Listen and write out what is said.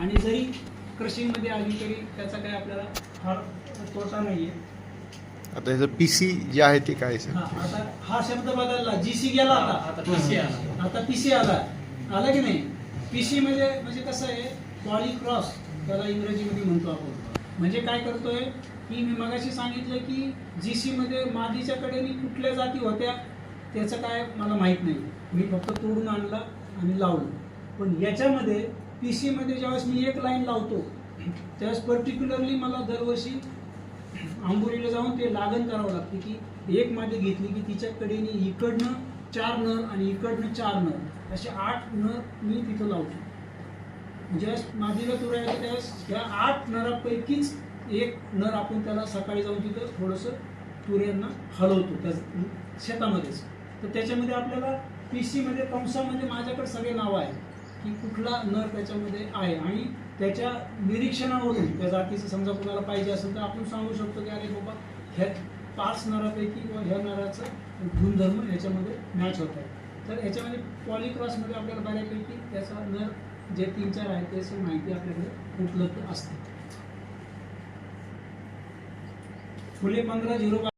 आणि जरी क्रशिंगमध्ये आली तरी त्याचा काही आपल्याला फार तोटा नाही आहे आता ह्याचं पी सी जे आहे ते काय हा आता हा शब्द बदलला. जी सी गेला हा, आता. आता PC आला. आता पीसी आला. आला की नाही? पीसी म्हणजे म्हणजे कसं आहे? पॉलीक्रॉस त्याला इंग्रजीमध्ये म्हणतो आपण. म्हणजे काय करतोय? की मी मगाशी सांगितलं की जी सी मध्ये मादीच्या कडेने कुठल्या जाती होत्या? त्याचं काय मला माहीत नाही. मी फक्त तोडून आणला आणि लावलं. पण याच्यामध्ये पी मध्ये ज्यावेळेस मी एक लाईन लावतो त्यावेळेस पर्टिक्युलरली मला दरवर्षी आंबोलीला जाऊन ते लागण करावं लागते की एक मादी घेतली की तिच्याकडे इकडनं चार नर आणि इकडनं चार नर असे आठ नर मी तिथं लावतो. ज्यावेळेस मादीला तुरा येते त्यावेळेस ह्या आठ नरापैकीच एक नर आपण त्याला सकाळी जाऊन तिथं थोडंसं तुऱ्यांना हलवतो त्या शेतामध्येच. तर त्याच्यामध्ये आपल्याला पी मध्ये कंसामध्ये माझ्याकडे सगळे नावं आहेत. की कुठला नर त्याच्यामध्ये आहे आणि त्याच्या निरीक्षणावरून त्या जातीचं समजा कुणाला पाहिजे असेल तर आपण सांगू शकतो की अरे बाबा ह्या पाच नरापैकी किंवा ह्या नराचं गुणधर्म ह्याच्यामध्ये मॅच होत आहे. तर ह्याच्यामध्ये पॉलिक्रॉसमध्ये आपल्याला बऱ्यापैकी त्याचा नर जे तीन चार आहे त्याची माहिती आपल्याकडे उपलब्ध असते. फुले पंधरा झिरो